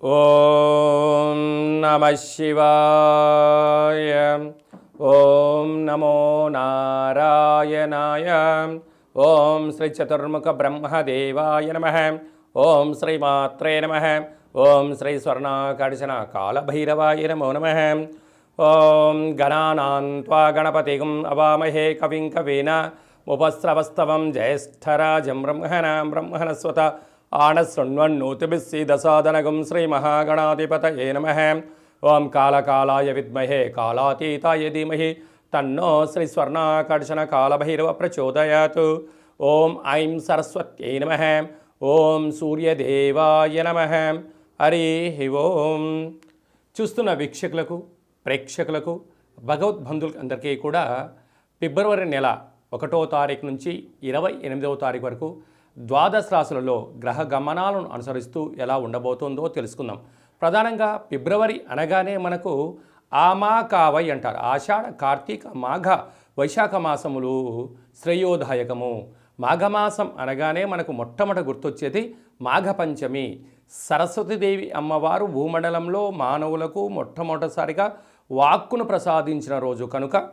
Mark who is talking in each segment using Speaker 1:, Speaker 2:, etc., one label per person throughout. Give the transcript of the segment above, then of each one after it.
Speaker 1: ఓం నమ శివాయ ఓం నమో నారాయణాయ ఓం శ్రీ చతుర్ముఖ బ్రహ్మదేవాయ నమ ఓం శ్రీమాత్రే నమ ఓం శ్రీ స్వర్ణాకర్షణ కాళభైరవాయ నమో నమ ఓం గణానాన్వా గణపతిగం అవామహే కవిం కవీన ఉపస్రవస్తవం జ్యేష్ఠరాజం బ్రహ్మణ బ్రహ్మణస్వత ఆనశృణ్వన్నూతిభిः సీదసాదనగం ఏ నమ. ఓం కాలకాలాయ విద్మహే కాళాతీతాయ ధీమహి. తన్నో శ్రీ స్వర్ణాకర్షణ కాలభైరవ ప్రచోదయాత్ ఓం ఐం సరస్వత్యై నమ. ఓం సూర్యదేవాయ నమ. హరి ఓం. చూస్తున్న వీక్షకులకు ప్రేక్షకులకు భగవద్బంధులకు అందరికీ కూడా ఫిబ్రవరి నెల ఒకటో తారీఖు నుంచి ఇరవై ఎనిమిదవ తారీఖు వరకు ద్వాదశ రాశులలో గ్రహ గమనాలను అనుసరిస్తూ ఎలా ఉండబోతుందో తెలుసుకుందాం. ప్రధానంగా ఫిబ్రవరి అనగానే మనకు ఆమాకావై అంటారు. ఆషాఢ కార్తీక మాఘ వైశాఖ మాసములు శ్రేయోదాయకము. మాఘమాసం అనగానే మనకు మొట్టమొదట గుర్తొచ్చేది మాఘ పంచమి. సరస్వతీదేవి అమ్మవారు భూమండలంలో మానవులకు మొట్టమొదటిసారిగా వాక్కును ప్రసాదించిన రోజు. కనుక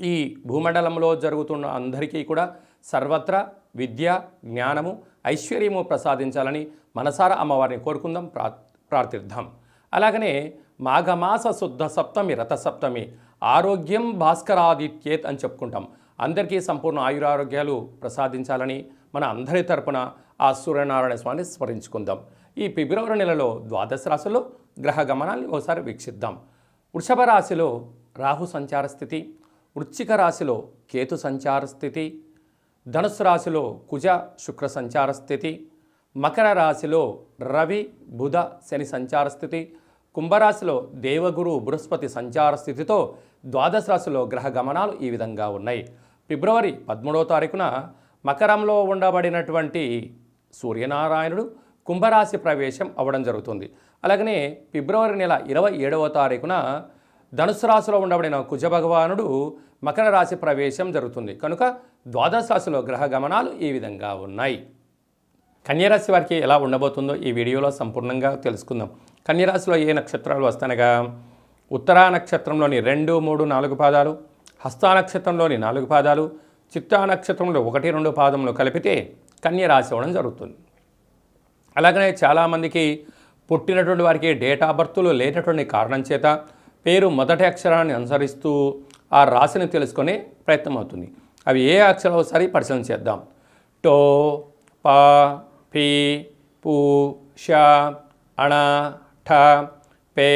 Speaker 1: ఈ భూమండలంలో జరుగుతున్న అందరికీ కూడా సర్వత్రా విద్య జ్ఞానము ఐశ్వర్యము ప్రసాదించాలని మనసారా అమ్మవారిని కోరుకుందాం ప్రా ప్రార్థిద్దాం. అలాగనే మాఘమాస శుద్ధ సప్తమి రథ సప్తమి ఆరోగ్యం భాస్కరాదిత్యేత్ అని చెప్పుకుంటాం. అందరికీ సంపూర్ణ ఆయురారోగ్యాలు ప్రసాదించాలని మన అందరి తరపున ఆ సూర్యనారాయణ స్వామిని స్మరించుకుందాం. ఈ ఫిబ్రవరి నెలలో ద్వాదశ రాశిలో గ్రహ గమనాన్ని ఒకసారి వీక్షిద్దాం. వృషభ రాశిలో రాహు సంచార స్థితి వృశ్చిక రాశిలో కేతు సంచార స్థితి ధనుసు రాశిలో కుజ శుక్ర సంచార స్థితి మకర రాశిలో రవి బుధ శని సంచార స్థితి కుంభరాశిలో దేవగురు బృహస్పతి సంచార స్థితితో ద్వాదశ రాశిలో గ్రహ గమనాలు ఈ విధంగా ఉన్నాయి. ఫిబ్రవరి పదమూడవ తారీఖున మకరంలో ఉండబడినటువంటి సూర్యనారాయణుడు కుంభరాశి ప్రవేశం అవ్వడం జరుగుతుంది. అలాగనే ఫిబ్రవరి నెల ఇరవై ఏడవ తారీఖున ధనుసు రాశిలో ఉండబడిన కుజ భగవానుడు మకర రాశి ప్రవేశం జరుగుతుంది. కనుక ద్వాదశ రాశిలో గ్రహ గమనాలు ఈ విధంగా ఉన్నాయి. కన్యరాశి వారికి ఎలా ఉండబోతుందో ఈ వీడియోలో సంపూర్ణంగా తెలుసుకుందాం. కన్యరాశిలో ఏ నక్షత్రాలు వస్తానగా? ఉత్తరా నక్షత్రంలోని రెండు మూడు నాలుగు పాదాలు హస్తా నక్షత్రంలోని నాలుగు పాదాలు చిత్తా నక్షత్రంలో ఒకటి రెండు పాదములు కలిపితే కన్యరాశి అవ్వడం జరుగుతుంది. అలాగనే చాలామందికి పుట్టినటువంటి వారికి డేట్ ఆఫ్ బర్త్లు లేనటువంటి కారణం చేత పేరు మొదటి అక్షరాన్ని అనుసరిస్తూ ఆ రాశిని తెలుసుకునే ప్రయత్నం అవుతుంది. అవి ఏ అక్షరాలు ఒకసారి పరిశీలన చేద్దాం. టో ప పి పూ ష అణ ఠ పే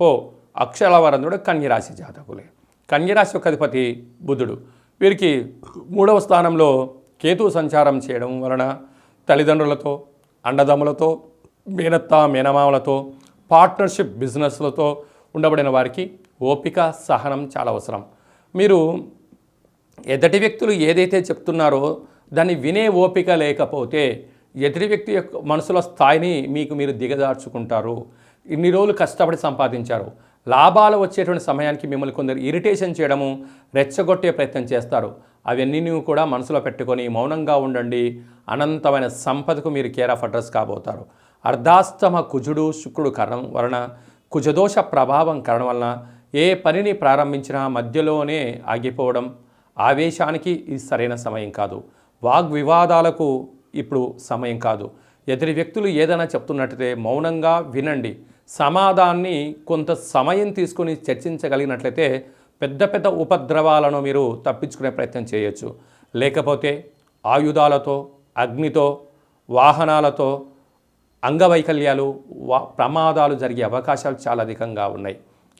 Speaker 1: పో. అక్షరాల వారందరూ కన్యరాశి జాతకులే. కన్యరాశి యొక్క అధిపతి బుధుడు. వీరికి మూడవ స్థానంలో కేతు సంచారం చేయడం వలన తల్లిదండ్రులతో అండదమ్ములతో మేనత్త మేనమామలతో పార్ట్నర్షిప్ బిజినెస్లతో ఉండబడిన వారికి ఓపిక సహనం చాలా అవసరం. మీరు ఎదుటి వ్యక్తులు ఏదైతే చెప్తున్నారో దాన్ని వినే ఓపిక లేకపోతే ఎదుటి వ్యక్తి యొక్క మనసులో స్థాయిని మీకు మీరు దిగదార్చుకుంటారు ఇన్ని రోజులు కష్టపడి సంపాదించారు. లాభాలు వచ్చేటువంటి సమయానికి మిమ్మల్ని కొందరు ఇరిటేషన్ చేయడము రెచ్చగొట్టే ప్రయత్నం చేస్తారు. అవన్నీ కూడా మనసులో పెట్టుకొని మౌనంగా ఉండండి. అనంతమైన సంపదకు మీరు కేర్ ఆఫ్ అడ్రస్ కాబోతారు. అర్ధాస్తమ కుజుడు శుక్రుడు కారణం వలన కుజదోష ప్రభావం కారణం వలన ఏ పనిని ప్రారంభించినా మధ్యలోనే ఆగిపోవడం ఆవేశానికి ఇది సరైన సమయం కాదు. వాగ్వివాదాలకు ఇప్పుడు సమయం కాదు. ఎదుటి వ్యక్తులు ఏదైనా చెప్తున్నట్లయితే మౌనంగా వినండి. సమాధాన్ని కొంత సమయం తీసుకుని చర్చించగలిగినట్లయితే పెద్ద పెద్ద ఉపద్రవాలను మీరు తప్పించుకునే ప్రయత్నం చేయొచ్చు. లేకపోతే ఆయుధాలతో అగ్నితో వాహనాలతో అంగవైకల్యాలు వా ప్రమాదాలు జరిగే అవకాశాలు చాలా అధికంగా ఉన్నాయి.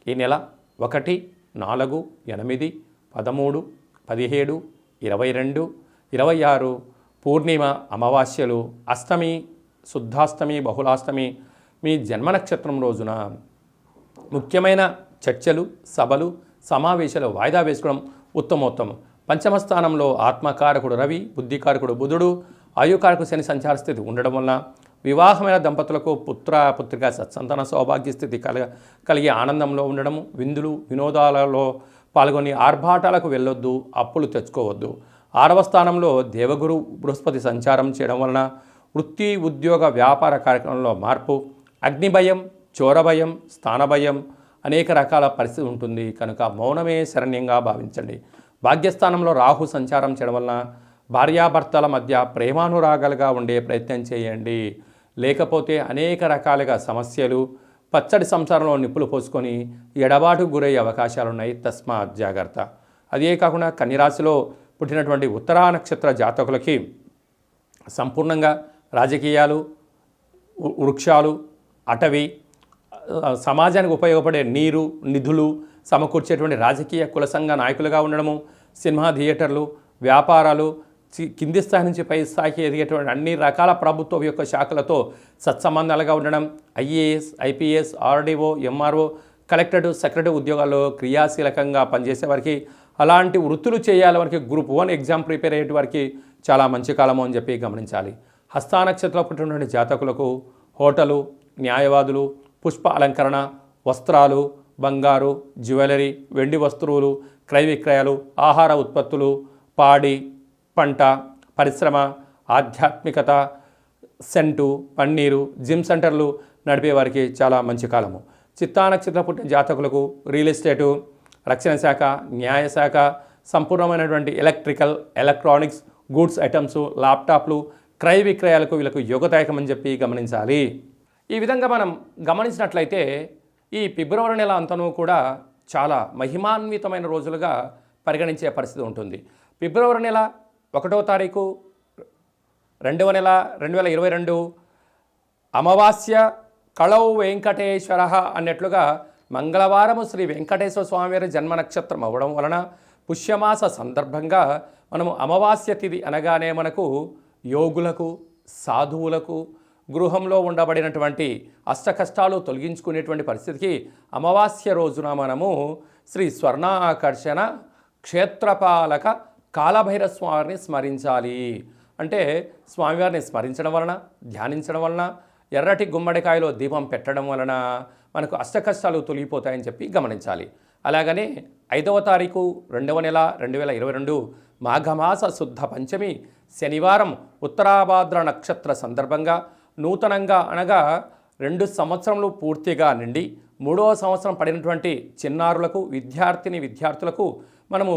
Speaker 1: ఈ నెల ఒకటి నాలుగు ఎనిమిది పదమూడు పదిహేడు ఇరవై రెండు ఇరవై ఆరు పూర్ణిమ అమావాస్యలు అష్టమి శుద్ధాష్టమి బహుళాష్టమి మీ జన్మ నక్షత్రం రోజున ముఖ్యమైన చర్చలు సభలు సమావేశాలు వాయిదా వేసుకోవడం ఉత్తమోత్తమం. పంచమస్థానంలో ఆత్మకారకుడు రవి బుద్ధికారకుడు బుధుడు ఆయుకారకుడు శని సంచార స్థితి ఉండడం వలన వివాహమైన దంపతులకు పుత్ర పుత్రిక సత్సంతాన సౌభాగ్య స్థితి కలగ కలిగే ఆనందంలో ఉండడము విందులు వినోదాలలో పాల్గొని ఆర్భాటాలకు వెళ్ళొద్దు అప్పులు తెచ్చుకోవద్దు. ఆరవ స్థానంలో దేవగురు బృహస్పతి సంచారం చేయడం వలన వృత్తి ఉద్యోగ వ్యాపార కార్యక్రమంలో మార్పు అగ్నిభయం చోరభయం స్థానభయం అనేక రకాల పరిస్థితి ఉంటుంది. కనుక మౌనమే శరణ్యంగా భావించండి. భాగ్యస్థానంలో రాహు సంచారం చేయడం వలన భార్యాభర్తల మధ్య ప్రేమానురాగాలుగా ఉండే ప్రయత్నం చేయండి. లేకపోతే అనేక రకాలుగా సమస్యలు పచ్చడి సంసారంలో నిప్పులు పోసుకొని ఎడబాటు గురయ్యే అవకాశాలు ఉన్నాయి తస్మాత్ జాగ్రత్త. అదే కాకుండా కన్యరాశిలో పుట్టినటువంటి ఉత్తరా నక్షత్ర జాతకులకి సంపూర్ణంగా రాజకీయాలు వృక్షాలు అటవీ సమాజానికి ఉపయోగపడే నీరు నిధులు సమకూర్చేటువంటి రాజకీయ కుల సంఘ నాయకులుగా ఉండడము సినిమా థియేటర్లు వ్యాపారాలు కింది స్థాయి నుంచి పై స్థాయికి ఎదిగేటువంటి అన్ని రకాల ప్రభుత్వ యొక్క శాఖలతో సత్సంబంధాలుగా ఉండడం IAS IPS RDO MRO collectorate secretary ఉద్యోగాల్లో క్రియాశీలకంగా పనిచేసే వారికి అలాంటి వృత్తులు చేయాలి వారికి గ్రూప్ వన్ ఎగ్జామ్ ప్రిపేర్ అయ్యే వారికి చాలా మంచి కాలము అని చెప్పి గమనించాలి. హస్తా నక్షత్రంలో పుట్టినటువంటి జాతకులకు హోటలు న్యాయవాదులు పుష్ప అలంకరణ వస్త్రాలు బంగారు జ్యువెలరీ వెండి వస్తువులు క్రయ విక్రయాలు ఆహార ఉత్పత్తులు పాడి పంట పరిశ్రమ ఆధ్యాత్మికత సెంటు పన్నీరు జిమ్ సెంటర్లు నడిపే వారికి చాలా మంచి కాలము. చిత్తా నక్షత్రం పుట్టిన జాతకులకు రియల్ ఎస్టేటు రక్షణ శాఖ న్యాయశాఖ సంపూర్ణమైనటువంటి ఎలక్ట్రికల్ ఎలక్ట్రానిక్స్ గూడ్స్ ఐటమ్స్ ల్యాప్టాప్లు క్రయ విక్రయాలకు వీళ్ళకు యోగదాయకమని చెప్పి గమనించాలి. ఈ విధంగా మనం గమనించినట్లయితే ఈ ఫిబ్రవరి నెల అంతనూ కూడా చాలా మహిమాన్వితమైన రోజులుగా పరిగణించే పరిస్థితి ఉంటుంది. ఫిబ్రవరి నెల ఒకటో తారీఖు రెండవ నెల రెండు వేల ఇరవై రెండు అమావాస్య కళౌ వెంకటేశ్వర అన్నట్లుగా మంగళవారము శ్రీ వెంకటేశ్వర స్వామివారి జన్మ నక్షత్రం అవ్వడం వలన పుష్యమాస సందర్భంగా మనము అమావాస్య తిథి అనగానే మనకు యోగులకు సాధువులకు గృహంలో ఉండబడినటువంటి అష్టకష్టాలు తొలగించుకునేటువంటి పరిస్థితికి అమావాస్య రోజున మనము శ్రీ స్వర్ణాకర్షణ క్షేత్రపాలక కాలభైరవ స్వామిని స్మరించాలి. అంటే స్వామివారిని స్మరించడం వలన ధ్యానించడం వలన ఎర్రటి గుమ్మడికాయలో దీపం పెట్టడం వలన మనకు అష్ట కష్టాలు తొలగిపోతాయని చెప్పి గమనించాలి. అలాగనే ఐదవ తారీఖు రెండవ నెల రెండు వేల ఇరవై రెండు మాఘమాస శుద్ధ పంచమి శనివారం ఉత్తరాభాద్ర నక్షత్ర సందర్భంగా నూతనంగా అనగా రెండు సంవత్సరములు పూర్తిగా నిండి మూడవ సంవత్సరం పడినటువంటి చిన్నారులకు విద్యార్థిని విద్యార్థులకు మనము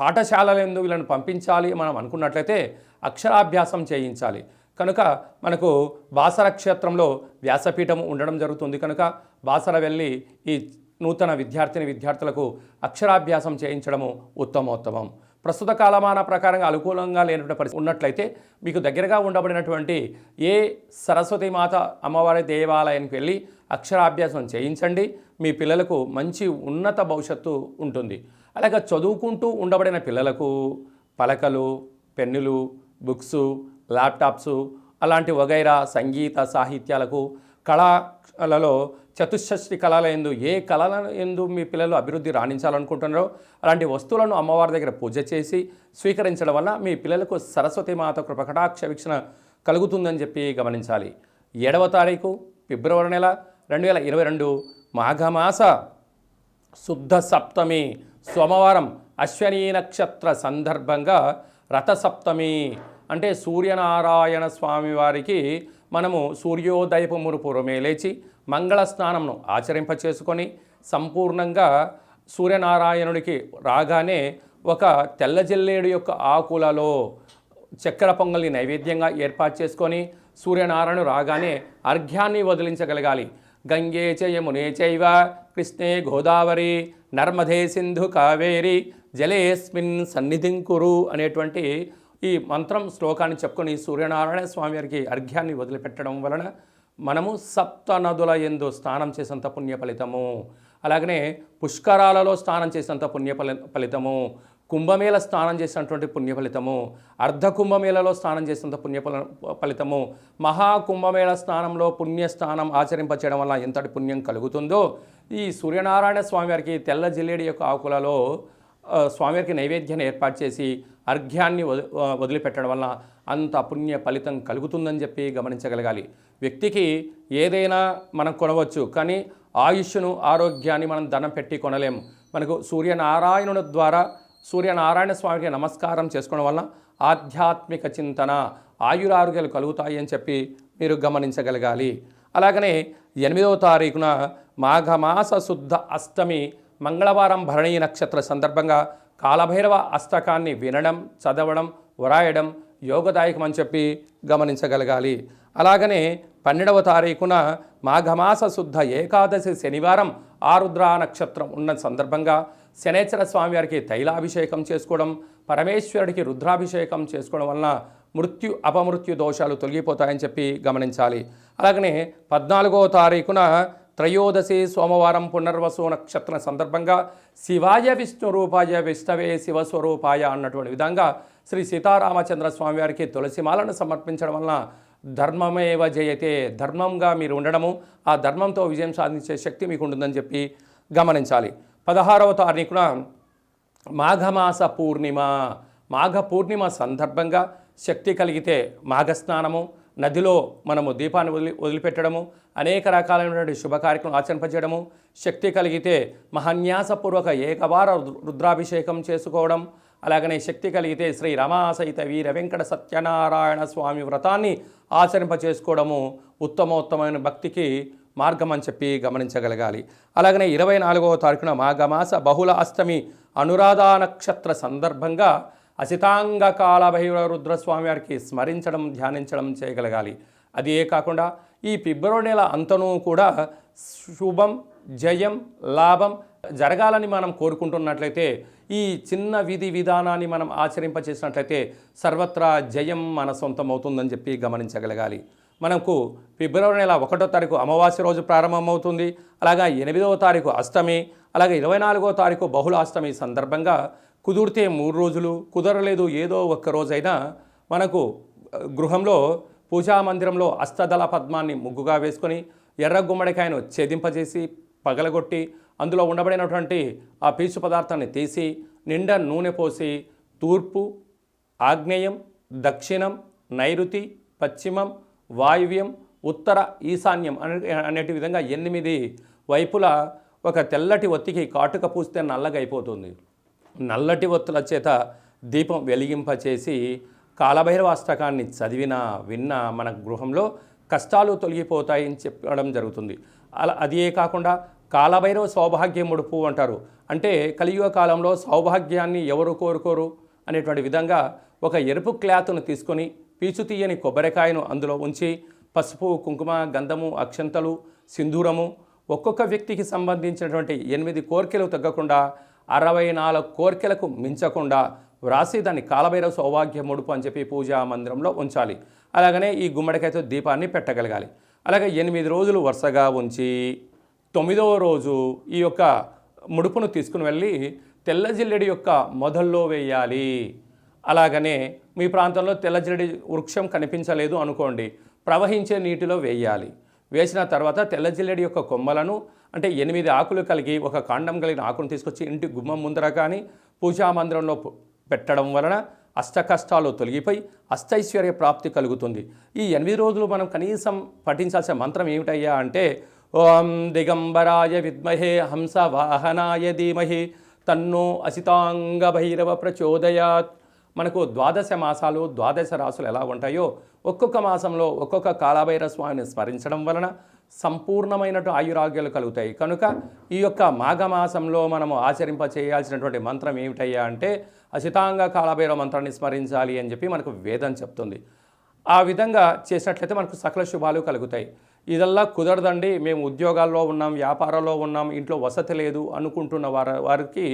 Speaker 1: పాఠశాలలందు వీళ్ళని పంపించాలి మనం అనుకున్నట్లయితే అక్షరాభ్యాసం చేయించాలి. కనుక మనకు బాసర క్షేత్రంలో వ్యాసపీఠం ఉండడం జరుగుతుంది. కనుక బాసర వెళ్ళి ఈ నూతన విద్యార్థిని విద్యార్థులకు అక్షరాభ్యాసం చేయించడము ఉత్తమోత్తమం. ప్రస్తుత కాలమాన ప్రకారంగా అనుకూలంగా లేనటువంటి పరిస్థితి ఉన్నట్లయితే మీకు దగ్గరగా ఉండబడినటువంటి ఏ సరస్వతి మాత అమ్మవారి దేవాలయానికి వెళ్ళి అక్షరాభ్యాసం చేయించండి. మీ పిల్లలకు మంచి ఉన్నత భవిష్యత్తు ఉంటుంది. అలాగే చదువుకుంటూ ఉండబడిన పిల్లలకు పలకలు పెన్నులు బుక్స్ ల్యాప్టాప్స్ అలాంటి వగైరా సంగీత సాహిత్యాలకు కళలలో చతుషష్టి కళల ఎందు ఏ కళల ఎందు మీ పిల్లలు అభివృద్ధి రాణించాలనుకుంటున్నారో అలాంటి వస్తువులను అమ్మవారి దగ్గర పూజ చేసి స్వీకరించడం వల్ల మీ పిల్లలకు సరస్వతి మాత కృపకటాక్ష వీక్షణ కలుగుతుందని చెప్పి గమనించాలి. ఏడవ తారీఖు ఫిబ్రవరి నెల రెండు వేల ఇరవై రెండు మాఘమాస. శుద్ధ సప్తమి సోమవారం అశ్వనీ నక్షత్ర సందర్భంగా రథసప్తమి. అంటే సూర్యనారాయణ స్వామి వారికి మనము సూర్యోదయపు మురుపురమే లేచి మంగళ స్నానంను ఆచరింపచేసుకొని సంపూర్ణంగా సూర్యనారాయణుడికి రాగానే ఒక తెల్ల జిల్లేడు యొక్క ఆకులలో చక్కెర పొంగల్ని నైవేద్యంగా ఏర్పాటు చేసుకొని సూర్యనారాయణ రాగానే అర్ఘ్యాన్ని వదిలించగలగాలి. గంగే చ యమునే చైవ కృష్ణే గోదావరి నర్మదే సింధు కావేరి జలేస్మిన్ సన్నిధిం కురు అనేటువంటి ఈ మంత్రం శ్లోకాన్ని చెప్పుకొని సూర్యనారాయణ స్వామి వారికి అర్ఘ్యాన్ని వదిలిపెట్టడం వలన మనము సప్త నదుల ఎందు స్నానం చేసేంత పుణ్య ఫలితము అలాగనే పుష్కరాలలో స్నానం చేసేంత పుణ్య ఫలి- ఫలితము. కుంభమేళ స్నానం చేసినటువంటి పుణ్య ఫలితము అర్ధ కుంభమేళలో స్నానం చేసినంత పుణ్య ఫల- ఫలితము మహా కుంభమేళ స్నానంలో పుణ్య స్నానం ఆచరింపచేయడం వల్ల ఎంతటి పుణ్యం కలుగుతుందో ఈ సూర్యనారాయణ స్వామివారికి తెల్ల జిల్లేడి యొక్క ఆకులలో స్వామివారికి నైవేద్యాన్ని ఏర్పాటు చేసి అర్ఘ్యాన్ని వది వదిలిపెట్టడం వల్ల అంత పుణ్య ఫలితం కలుగుతుందని చెప్పి గమనించగలగాలి. వ్యక్తికి ఏదైనా మనం కొనవచ్చు కానీ ఆయుష్ను ఆరోగ్యాన్ని మనం ధనం పెట్టి కొనలేము మనకు సూర్యనారాయణుని ద్వారా సూర్యనారాయణ స్వామికి నమస్కారం చేసుకోవడం వల్ల ఆధ్యాత్మిక చింతన ఆయురారోగ్యాలు కలుగుతాయి అని చెప్పి మీరు గమనించగలగాలి. అలాగనే ఎనిమిదవ తారీఖున మాఘమాస శుద్ధ అష్టమి మంగళవారం భరణీ నక్షత్ర సందర్భంగా కాలభైరవ అష్టకాన్ని వినడం చదవడం వ్రాయడం యోగదాయకం అని చెప్పి గమనించగలగాలి. అలాగనే పన్నెండవ తారీఖున మాఘమాస శుద్ధ ఏకాదశి శనివారం ఆరుద్ర నక్షత్రం ఉన్న సందర్భంగా శనేశ్వర స్వామివారికి తైలాభిషేకం చేసుకోవడం పరమేశ్వరుడికి రుద్రాభిషేకం చేసుకోవడం వలన మృత్యు అపమృత్యు దోషాలు తొలగిపోతాయని చెప్పి గమనించాలి. అలాగనే పద్నాలుగో తారీఖున త్రయోదశి సోమవారం పునర్వసు నక్షత్రం సందర్భంగా శివాయ విష్ణు రూపాయ విష్ణవే శివస్వరూపాయ అన్నటువంటి విధంగా శ్రీ సీతారామచంద్ర స్వామివారికి తులసిమాలను సమర్పించడం వలన ధర్మమేవ జయతే ధర్మంగా మీరు ఉండడము ఆ ధర్మంతో విజయం సాధించే శక్తి మీకు ఉంటుందని చెప్పి గమనించాలి. పదహారవ తారీఖున మాఘమాస పూర్ణిమ. మాఘ పూర్ణిమ సందర్భంగా శక్తి కలిగితే మాఘస్నానము నదిలో మనము దీపాన్ని వదిలి వదిలిపెట్టడము అనేక రకాలైనటువంటి శుభ కార్యక్రమం ఆచరింపజేయడము శక్తి కలిగితే మహాన్యాసపూర్వక ఏకవార రుద్రాభిషేకం చేసుకోవడం అలాగనే శక్తి కలిగితే శ్రీ రమాసహిత వీర వెంకట సత్యనారాయణ స్వామి వ్రతాన్ని ఆచరింపచేసుకోవడము ఉత్తమోత్తమైన భక్తికి మార్గం అని చెప్పి గమనించగలగాలి. అలాగనే ఇరవై నాలుగవ తారీఖున మాఘమాస బహుళ అష్టమి అనురాధ నక్షత్ర సందర్భంగా అసితాంగ కాల భైరవ రుద్రస్వామి వారికి స్మరించడం ధ్యానించడం చేయగలగాలి. అది ఏ కాకుండా ఈ ఫిబ్రవరి నెల అంతనూ కూడా శుభం జయం లాభం జరగాలని మనం కోరుకుంటున్నట్లయితే ఈ చిన్న విధి విధానాన్ని మనం ఆచరింపచేసినట్లయితే సర్వత్రా జయం మన సొంతం అవుతుందని చెప్పి గమనించగలగాలి. మనకు ఫిబ్రవరి నెల ఒకటో తారీఖు అమావాస్య రోజు ప్రారంభమవుతుంది. అలాగా ఎనిమిదవ తారీఖు అష్టమి అలాగే ఇరవై నాలుగో తారీఖు బహుళ అష్టమి సందర్భంగా కుదిరితే మూడు రోజులు కుదరలేదు ఏదో ఒక్క రోజైనా మనకు గృహంలో పూజా మందిరంలో అష్టదళ పద్మాన్ని ముగ్గుగా వేసుకొని ఎర్ర గుమ్మడికాయను ఛేదింపజేసి పగలగొట్టి అందులో ఉండబడినటువంటి ఆ పీచు పదార్థాన్ని తీసి నిండా నూనె పోసి తూర్పు ఆగ్నేయం దక్షిణం నైరుతి పశ్చిమం వాయువ్యం ఉత్తర ఈశాన్యం అనే అనేటి విధంగా ఎనిమిది వైపులా ఒక తెల్లటి ఒత్తికి కాటుక పూస్తే నల్లగా అయిపోతుంది నల్లటి ఒత్తుల చేత దీపం వెలిగింపచేసి కాలభైరవాష్టకాన్ని చదివినా విన్నా మన గృహంలో కష్టాలు తొలగిపోతాయని చెప్పడం జరుగుతుంది. అలా అదే కాకుండా కాలభైరవ సౌభాగ్య ముడుపు అంటారు. అంటే కలియుగ కాలంలో సౌభాగ్యాన్ని ఎవరు కోరుకోరు? అనేటువంటి విధంగా ఒక ఎరుపు క్లాత్ను తీసుకొని పీచు తీయని కొబ్బరికాయను అందులో ఉంచి పసుపు కుంకుమ గంధము అక్షంతలు సింధూరము ఒక్కొక్క వ్యక్తికి సంబంధించినటువంటి ఎనిమిది కోర్కెలు తగ్గకుండా అరవై నాలుగు కోర్కెలకు మించకుండా వ్రాసి దాన్ని కాలభైరవ సౌభాగ్య ముడుపు అని చెప్పి పూజా మందిరంలో ఉంచాలి. అలాగనే ఈ గుమ్మడికాయతో దీపాన్ని పెట్టగలగాలి. అలాగే ఎనిమిది రోజులు వరుసగా ఉంచి తొమ్మిదవ రోజు ఈ యొక్క ముడుపును తీసుకుని వెళ్ళి తెల్ల జిల్లెడి యొక్క మొదల్లో వేయాలి. అలాగనే మీ ప్రాంతంలో తెల్ల వృక్షం కనిపించలేదు అనుకోండి ప్రవహించే నీటిలో వేయాలి. వేసిన తర్వాత తెల్ల జిల్లెడి యొక్క కొమ్మలను అంటే ఎనిమిది ఆకులు కలిగి ఒక కాండం కలిగిన ఆకును తీసుకొచ్చి ఇంటి గుమ్మం ముందర కానీ పూజా మందిరంలో పెట్టడం వలన అష్ట కష్టాలు తొలగిపోయి అష్టైశ్వర్య ప్రాప్తి కలుగుతుంది. ఈ ఎనిమిది రోజులు మనం కనీసం పఠించాల్సిన మంత్రం ఏమిటయ్యా అంటే ఓం దిగంబరాయ విద్మహే హంస వాహనాయ ధీమహి తన్నో అసితాంగ భైరవ ప్రచోదయాత్. మనకు ద్వాదశ మాసాలు ద్వాదశ రాసులు ఎలా ఉంటాయో ఒక్కొక్క మాసంలో ఒక్కొక్క కాలభైర స్వామిని స్మరించడం వలన సంపూర్ణమైనటు ఆయురాగ్యాలు కలుగుతాయి. కనుక ఈ యొక్క మాఘమాసంలో మనము ఆచరింప చేయాల్సినటువంటి మంత్రం ఏమిటయ్యా అంటే అసితాంగ కాలభైరవ మంత్రాన్ని స్మరించాలి అని చెప్పి మనకు వేదం చెప్తుంది. ఆ విధంగా చేసినట్లయితే మనకు సకల శుభాలు కలుగుతాయి. ఇదల్లా కుదరదండి. మేము ఉద్యోగాల్లో ఉన్నాం వ్యాపారంలో ఉన్నాం ఇంట్లో వసతి లేదు అనుకుంటున్న వారి వారికి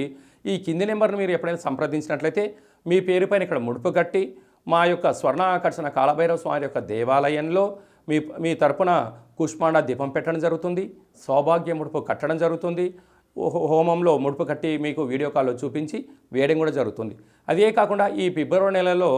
Speaker 1: ఈ కింది నెంబర్ని మీరు ఎప్పుడైనా సంప్రదించినట్లయితే మీ పేరుపైన ఇక్కడ ముడుపు కట్టి మా యొక్క స్వర్ణాకర్షణ కాలభైరవ స్వామి యొక్క దేవాలయంలో మీ మీ తరపున కుష్మాండ దీపం పెట్టడం జరుగుతుంది సౌభాగ్య ముడుపు కట్టడం జరుగుతుంది హోమంలో ముడుపు కట్టి మీకు వీడియో కాల్లో చూపించి వేయడం కూడా జరుగుతుంది. అదే కాకుండా ఈ ఫిబ్రవరి నెలలో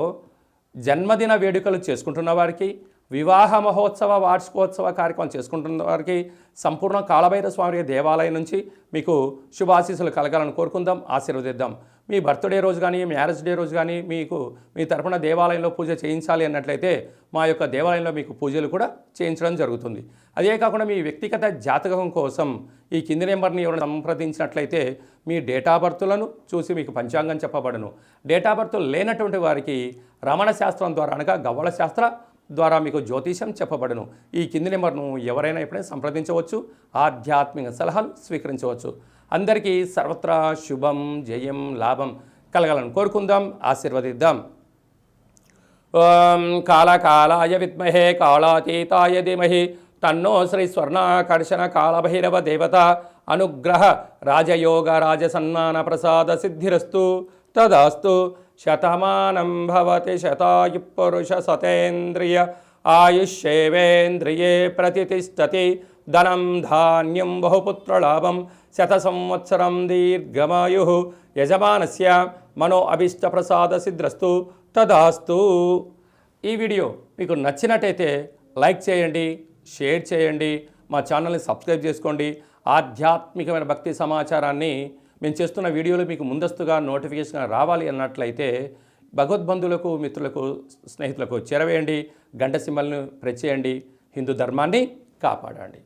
Speaker 1: జన్మదిన వేడుకలు చేసుకుంటున్న వారికి వివాహ మహోత్సవ వార్షికోత్సవ కార్యక్రమం చేసుకుంటున్న వారికి సంపూర్ణ కాలభైర స్వామి దేవాలయం నుంచి మీకు శుభాశీస్సులు కలగాలని కోరుకుందాం ఆశీర్వదిద్దాం. మీ బర్త్డే రోజు కానీ మ్యారేజ్ డే రోజు కానీ మీకు మీ తరపున దేవాలయంలో పూజ చేయించాలి అన్నట్లయితే మా యొక్క దేవాలయంలో మీకు పూజలు కూడా చేయించడం జరుగుతుంది. అదే కాకుండా మీ వ్యక్తిగత జాతకం కోసం ఈ కింది నెంబర్ని ఎవరైనా సంప్రదించినట్లయితే మీ డేటా బర్త్లను చూసి మీకు పంచాంగం చెప్పబడను. డేటా బర్త్ లేనటువంటి వారికి రమణ శాస్త్రం ద్వారా అనగా గవ్వల శాస్త్ర ద్వారా మీకు జ్యోతిషం చెప్పబడును. ఈ కింది నెంబర్ను ఎవరైనా ఎప్పుడైనా సంప్రదించవచ్చు. ఆధ్యాత్మిక సలహాలు స్వీకరించవచ్చు. అందరికీ సర్వత్రా శుభం జయం లాభం కలగాలని కోరుకుందాం ఆశీర్వదిద్దాం. ఓం కాళకాలాయ విద్మహే కాళాతీతాయ ధీమహి తన్నో శ్రీ స్వర్ణాకర్షణ కాళభైరవ దేవత అనుగ్రహ రాజయోగ రాజసన్మాన ప్రసాద సిద్ధిరస్తు. తదాస్తు. శతమానం భవతి శతాయు పురుష సతేంద్రియ ఆయుష్యేవేంద్రియే ప్రతిష్టతి. ధనం ధాన్యం బహుపుత్రలాభం శత సంవత్సరం దీర్ఘమాయు. యజమానస్య మనో అభిష్ట ప్రసాద సిద్ధ్రస్తు తదాస్తు. ఈ వీడియో మీకు నచ్చినట్టయితే లైక్ చేయండి షేర్ చేయండి మా ఛానల్ని సబ్స్క్రైబ్ చేసుకోండి. ఆధ్యాత్మికమైన భక్తి సమాచారాన్ని మేము చేస్తున్న వీడియోలు మీకు ముందస్తుగా నోటిఫికేషన్ రావాలి అన్నట్లయితే భగవద్బంధులకు మిత్రులకు స్నేహితులకు చేరవేయండి గంట సింబల్ను ప్రెస్ చేయండి హిందూ ధర్మాన్ని కాపాడండి.